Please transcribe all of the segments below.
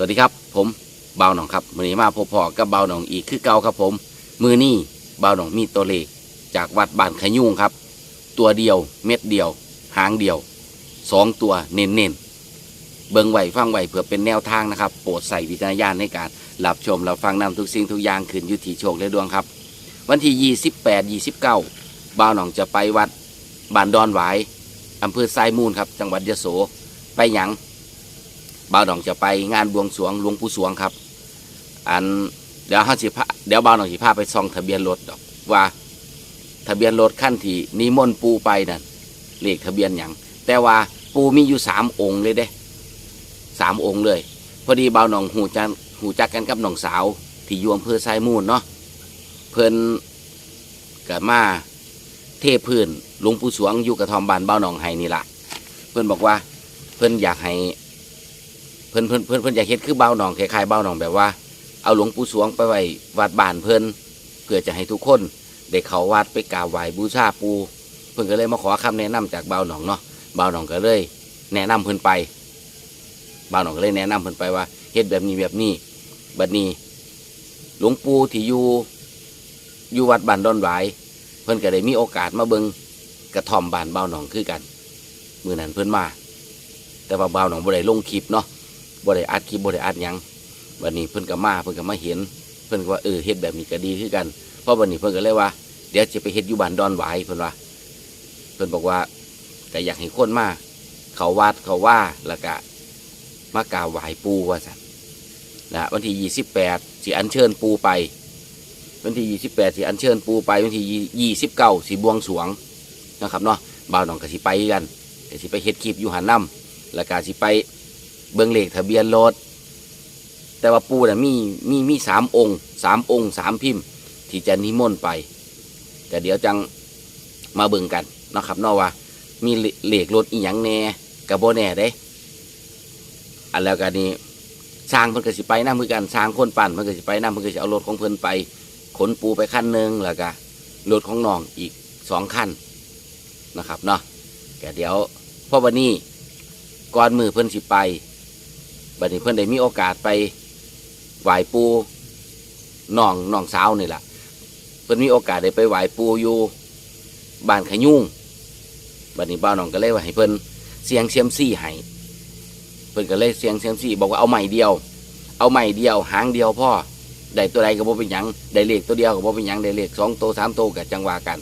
สวัสดีครับ ผมเบาหนองครับมือนี้มาพบพอกับเบาหนองอีกคือเก่าครับผม มือนี้เบาหนองมีตัวเลขจากวัดบ้านขยุงครับ ตัวเดียวเม็ดเดียว หางเดียวสองตัวเน้นเน้นเบิงไหวฟังไหวเพื่อเป็นแนวทางนะครับ โปรดใส่วิจารณญาณในการรับชมรับฟังนำทุกสิ่งทุกอย่างขึ้นยุติโชคและดวงครับ วันที่ 28 29เบาหนองจะไปวัดบ้านดอนหวายอำเภอไซมูลครับ จังหวัดยะโสไปหยัง บ่าวหนองจะไปงานบวงสรวงหลวงปู่สวงครับ อันเดี๋ยวเขาสิพาเดี๋ยวบ่าวหนองสิพาไปส่องทะเบียนรถดอกว่า ทะเบียนรถขั้นที่นิมนต์ปูไปนั่นเลขทะเบียนอย่างแต่ว่าปูมีอยู่สามองค์เลยเด้สามองค์เลย พอดีบ่าวหนองหูจักหูจักกันกับน้องสาว ที่อยู่อำเภอไซมูลเนาะเพิ่นเกับมาเทพื้นหลวงปู่สวงอยู่กระทอมบานบ่าวหนองไห้นี่ละเพิ่อนบอกว่าเพิ่อนอยากให้ เพิ่นเพิ่นเพิ่นเพิ่นอยากเฮ็ดคือเบ้าหนองคล้ายๆเบ้าหนองแบบว่า เอาหลวงปู่สวงไปไว้วัดบ้านเพิ่นเพื่อจะให้ทุกคนได้เข้าวัดไปกราบไหว้บูชาปูเพิ่นก็เลยมาขอคำแนะนำจากเบ้าหนองเนาะเบ้าหนองก็เลย แนะนำเพิ่นไปเบ้าหนองก็เลยแนะนำเพิ่นไปว่าเฮ็ดแบบนี้แบบนี้บัดนี้หลวงปู่ที่อยู่อยู่วัดบ้านดอนหวาย เพิ่นก็ได้มีโอกาสมาเบิงกระท่อมบ้านเบ้าหนองคือกัน มือนั้นเพิ่นมา แต่ว่าบ่าหนองบ่ได้ลงคลิปเนาะ บ่ได้อัดคลิปบ่ได้อัดหยังวันนี้เพิ่นก็มาเพิ่นก็มาเห็น เพิ่นก็ว่าเออเฮ็ดแบบนี้ก็ดีคือกันเพราะวันนี้เพิ่นก็เลยว่า เดี๋ยวจะไปเฮ็ดอยู่บ้านดอนหวายเพิ่นว่าเพิ่นบอกว่าแต่อยากให้คนมาเขาวัดเขาว่าแล้วก็มากราบไหว้ปูว่าซั่นนะวันที่28สิบแปดสิอัญเชิญปูไป วันที่28สิบแปดสิอัญเชิญปูไป วันที่29สิบเก้าสิบวงสวงนะครับเนาะบ่าวหนองก็สิไปกันก็สิไปเฮ็ดคลิปอยู่หันนํแล้วก็สิไป เบิ่งเลขทะเบียนรถแต่ว่าปูน่ะมีมีมีสามองค์สามองค์สามพิมพ์ ที่จะนิมนต์ไปแต่เดี๋ยวจังมาเบิ่งกันนะครับนาะว่า มีเลเลขรถอีหยังแน่กับโบแน่เด้อันแล้วกันนี้สร้างเพิ่นก็สิไปนำคือกันสร้างคนปั่นเพิ่นก็สิไปนำเพิ่นก็สิเอารถของเพิ่นไป ขนปูไปคันหนึ่งแล้วก็รถของน้องอีกสองคันนะครับเนาะก็เดี๋ยวพราะวันนี้ก่อนมือเพิ่นสิไป บัดนี้เพิ่อนได้มีโอกาสไปไหว้ปูน้องน้องสาวนี่แหละเพิ่อนมีโอกาสได้ไปไหว้ปูอยู่บ้านขยุ่งบัดนี้บ้าวน้องก็เลยว่าให้เพิ่อนเสียงเซียมซี่ให้เพิ่อนก็เลยเสียงเซียมซี่บอกว่าเอาใหม่เดียว เอาใหม่เดียวหางเดียวพ่อได้ตัวใดก็บ่เป็นหยังได้เลขตัวเดียวก็บ่เป็นหยังได้เลขสองตัวสามตัวก็จังหว่ากัน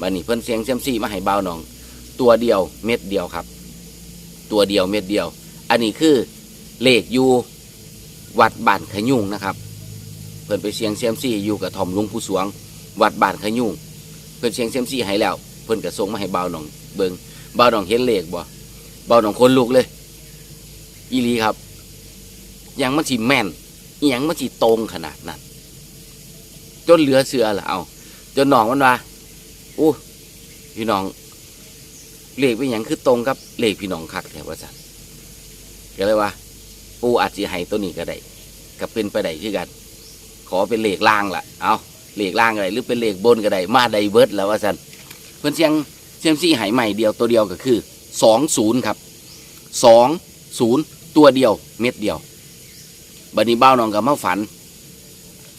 บัดนี้เพิ่อนเสียงเซียมซี่มาให้บ้าวน้อง ตัวเดียวเม็ดเดียวครับ ตัวเดียวเม็ดเดียว อันนี้คือ เลขอยู่วัดบ้านขยุงนะครับเพิ่นไปเสียงเซียมซี่อยู่กับทอมลุงผู้สวง วัดบ้านขยุงเพิ่นเสียงเซียมซี่ให้แล้ว เพิ่นก็ส่งมาให้บ่าวหนองเบิงบ่าวหนองเห็นเลขบ่บ่าวหนองคนลุกเลยอีลีครับยังมันสิแม่นยังมันสิตรงขนาดนั้นจนเหลือเสือละเอาจนหนองมันว่าอู้พี่น้องเลขเป็นอย่างคือตรงกับเลขพี่น้องคักแถวว่าสันก็เลยว่า ปูอาจจะให้ตัวนี้ก็ได้ก็เป็นไปได้คือกัน ขอเป็นเหลขล่างล่ะ เอาเหลขล่างก็ได้หรือเป็นเหลขบนก็ได้มาได้เบิร์ดแล้วว่าสันเพื่อนเสียงเซียมซี่หายใหม่เดียวตัวเดียวก็คือสองศูนย์ครับสองศูนย์ตัวเดียวเม็ดเดียวบัดนี้เบ้าน้องกับเมาฝัน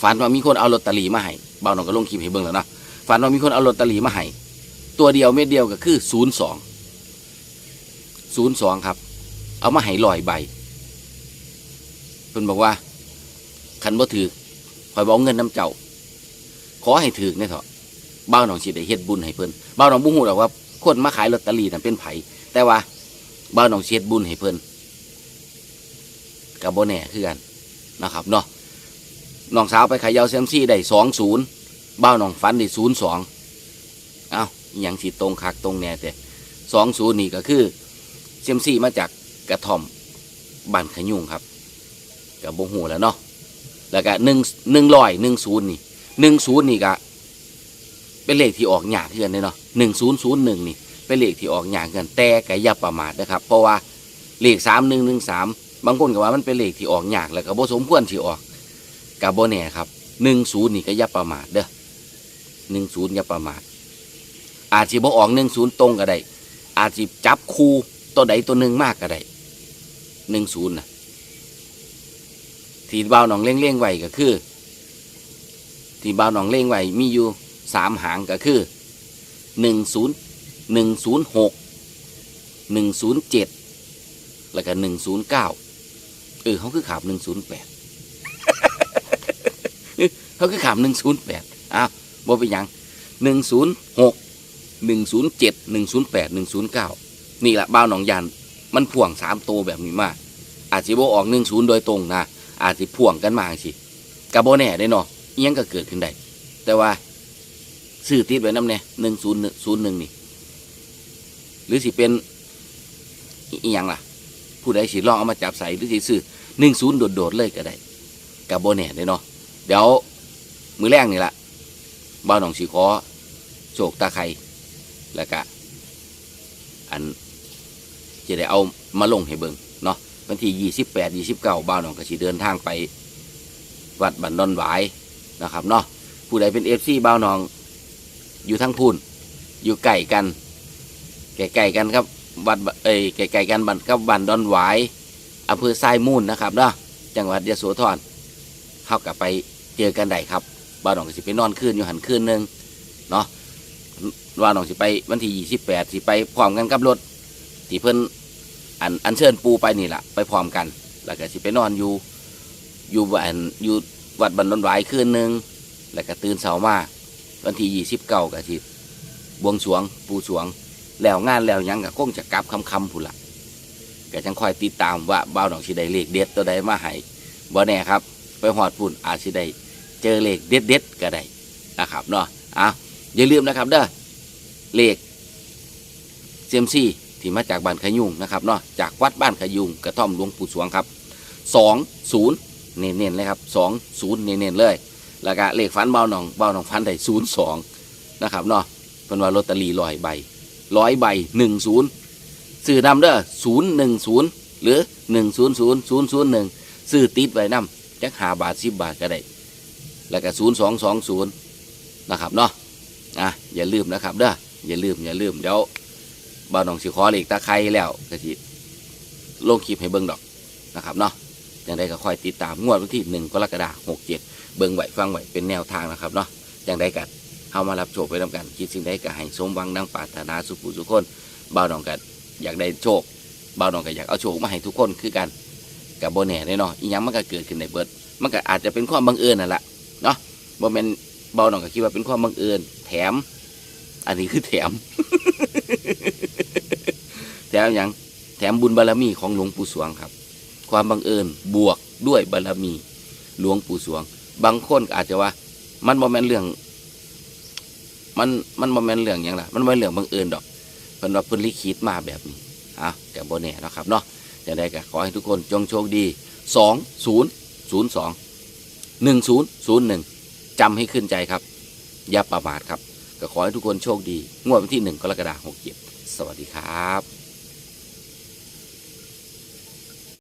ฝันว่ามีคนเอาลอตเตอรี่มาให้เบ้าน้องก็ลงคลิปให้เบิ่งแล้วนะฝันว่ามีคนเอาลอตเตอรี่มาให้ตัวเดียวเม็ดเดียวก็คือศูนย์สองศูนย์สองครับ เอามาให้ลอยใบ พิ่นบอกว่าคันบ่ถือคอยบอกเงินน้ำเจ้า ขอให้ถือเนี่ยเถอะบ้าหนองสิได้เฮ็ดบุญให้เพิ่นบ้าหนองบุ้งหูหรอกว่าคนมาขายลอตเตอรี่นั่นเป็นไผแต่ว่าบ้าหนองสิเฮ็ดบุญให้เพิ่นกับโบแน่คือกันนะครับเนาะน้องสาวไปขายยาวเซยมซี่ได้สองศูนย์บ้าหนองฟันได้ศูนย์สองเอาอย่างสิตรงคักตรงแน่แต่สองศูนย์นี่ก็คือเซยมซี่มาจากกระท่อมบ้านขยุงครับ กับบงหูแล้วเนาะแล้วก็หนึ่งหนึ่งร้อยหนึ่งศูนย์นี่หนึ่งศูนย์นี่ก็เป็นเลขที่ออกหยากเกินเลยเนาะหนึ่งศูนย์ศูนย์หนึ่งนี่เป็นเลขที่ออกหยากเกินแต่ก็อย่าประมาทนะครับ เพราะว่าเลขสามหนึ่งหนึ่งสามบางคนก็ว่ามันเป็นเลขที่ออกหยากแล้วก็บ่สมควรที่ออกกับโบแน่ครับหนึ่งศูนย์นี่ก็อย่าประมาทเด้อหนึ่งศูนย์อย่าประมาทอาจจะบ่ออกหนึ่งศูนย์ตรงก็ได้อาจจะจับคู่ตัวใดตัวหนึ่งมากก็ได้หนึ่งศูนย์นะ ที่บ่าวหนองเล่งเล่งๆไว้ก็คือที่บ่าวหนองเล่งไว้มีอยู่สามหางก็คือหนึ่งศูนย์หนึ่งศูนย์หกหนึ่งศูนย์เจ็ดแล้วก็หนึ่งศูนย์เก้าเออเขาคือขาบหนึ่งศูนย์แปดเขาคือขามหนึ่งศูนย์แปดอ้าวบ่เป็นยังหนึ่งศูนย์หกหนึ่งศูนย์เจ็ดหนึ่งศูนย์แปดหนึ่งศูนย์เก้านี่แหละบ้าวหนองยันมันพ่วงสามโตวแบบนี้มาอาจจะบ่ออกหนึ่งศูนย์โดยตรงนะ อาจจะพ่วงกันมาสิกะโบแน่ได้เนาะอิหยังก็เกิดขึ้นได้ แต่ว่าซื้อติดไว้น้ำเนี่ยหนึ่งศูนย์ศูนย์หนึ่งนี่ หรือสิเป็นอีหยังล่ะ ผู้ใดสิลองเอามาจับใส่หรือสิซื้อหนึ่งศูนย์โดดๆเลยก็ได้กะโบแน่ได้เนาะเดี๋ยวมือแรกนี่แหละบ้าวหนองสีขอโศกตาไข่แล้วก็อันจะได้เอามาลงให้เบิง วันที่ยี่สิบแปดยี่สิบเก้าบ้าวหนองก็สิเดินทางไป วัดบันดอนหวายนะครับเนาะผู้ใดเป็นเอฟซีบ้าวหนอง อยู่ทั้งพูนอยู่ใกล้กันใกล้ๆกันครับวัดเอ้ยใกล้ๆกันบันกับบันดอนหวายอำเภอทรายมูลนะครับเนาะจังหวัดยะโสธรเข้ากับไปเจอกันได้ครับบ้านหนองก็สิไปนอนคืนอยู่หันคืนหนึ่งเนาะว่าหนองสิไปวันที่ยี่สิบแปดสิไปพร้อมกันกับรถที่เพิ่น อันอันเชิญปูไปนี่แหละไปพร้อมกัน แล้วก็สิไปนอนอยู่ อยู่บ้านอยู่วัดบันดอนหวายคืนหนึ่งแล้วก็ตื่นเช้ามาวันที่ยี่สิบเก้าก็สิบวงสรวง ปูสรวง แล้วงานแล้วยังก็คงจะกลับคำคำผู้นละก็จังคอยติดตามว่าบ้าวหนองสิได้เลขเด็ดตัวใดมาให้บ่แน่ครับ ไปหอดปุ่นอาจสิได้เจอเลขเด็ดเด็ดก็ได้นะครับเนาะอะอย่าลืมนะครับเด้อเลขเซียมซี ที่มาจากบ้านขยุงนะครับเนาะจากวัดบ้านขยุงกระท่อมหลวงปู่สวงครับสองศูนย์เน้นๆเลยครับสองศูนย์เน้นๆเลย แล้วก็เลขฟันเบาหนองเบาหนองฟันได้ศูนย์สองนะครับเนาะเป็นว่าลอตเตอรี่ร้อยใบร้อยใบหนึ่งศูนย์ซื้อนำเด้อศูนย์หนึ่งศูนย์หรือหนึ่งศูนย์ศูนย์ศูนย์หนึ่งซื้อติดไว้นำจักหาบาทสิบบาทก็ได้แล้วก็ศูนย์สองสองศูนย์นะครับเนาะอะอย่าลืมนะครับเด้ออย่าลืมอย่าลืมเดี๋ยว บ้านองสิขอเหล็กตะไคร้แล้วก็สิลงคลิปให้เบิ่งดอกนะครับเนาะอย่างไรก็คอยติดตามงวดวันที่หนึ่งกรกฎาคมหกเจ็ดเบิ่งไหวฟังไหวเป็นแนวทางนะครับเนาะอย่างไรกันเข้ามารับโชคไปทำกันคิดสิ่งใดก็ให้สมหวังดังปรารถนาสุขผู้สุขคนบ้าวหนองกันอยากได้โชคบ้าวหนองก็อยากเอาโชคมาให้ทุกคนคือกันกับโบแน่แน่เนาะอีหยังมันก็เกิดขึ้นในเบิดมันก็อาจจะเป็นความบังเอิญนั่นแหละเนาะบ่แมนเบาหน่องก็คิดว่าเป็นความบังเอิญแถม อันนี้คือแถม แถมหยังแถมบุญบารมีของหลวงปู่สวงครับ ความบังเอิญบวกด้วยบารมีหลวงปู่สวง บางคนอาจจะว่า มันบ่แม่นเรื่อง มันมันบ่แม่นเรื่องหยังล่ะมันบ่แม่นเรื่องบังเอิญดอกเพิ่นว่าเพิ่นลิขิตมาแบบนี้อะแต่บ่แน่เนาะครับเนาะจะได้ก็ขอให้ทุกคนจงโชคดี2 0 0 2 1 0 0 1จำให้ขึ้นใจครับ อย่าประมาทครับ ก็ขอให้ทุกคนโชคดี งวดวันที่ 1 กรกฎาคม67 สวัสดีครับ